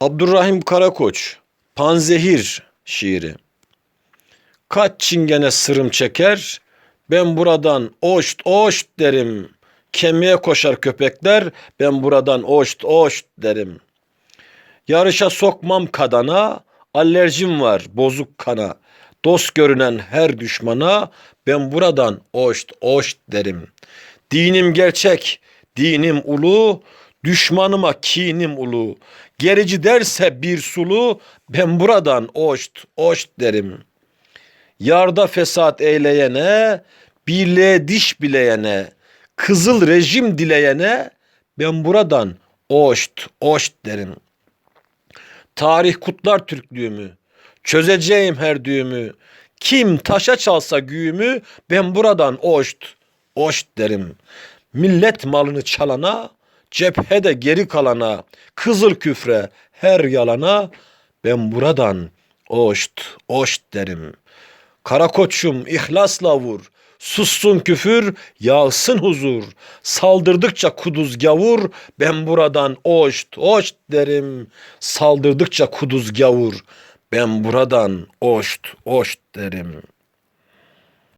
Abdurrahim Karakoç Panzehir şiiri. Kaç çingene sırım çeker ben buradan oşt oşt derim. Kemiğe koşar köpekler ben buradan oşt oşt derim. Yarışa sokmam kadana alerjim var bozuk kana. Dost görünen her düşmana ben buradan oşt oşt derim. Dinim gerçek, dinim ulu, düşmanıma kinim ulu. Gerici derse bir sulu, ben buradan oşt, oşt derim. Yarda fesat eyleyene, birliğe diş bileyene, kızıl rejim dileyene, ben buradan oşt, oşt derim. Tarih kutlar Türklüğümü, çözeceğim her düğümü. Kim taşa çalsa güğümü, ben buradan oşt, oşt derim. Millet malını çalana, cephede geri kalana, kızıl küfre, her yalana, ben buradan oşt, oşt derim. Kara koçum ihlasla vur, sussun küfür, yağsın huzur. Saldırdıkça kuduz gavur, ben buradan oşt, oşt derim. Saldırdıkça kuduz gavur, ben buradan oşt, oşt derim.''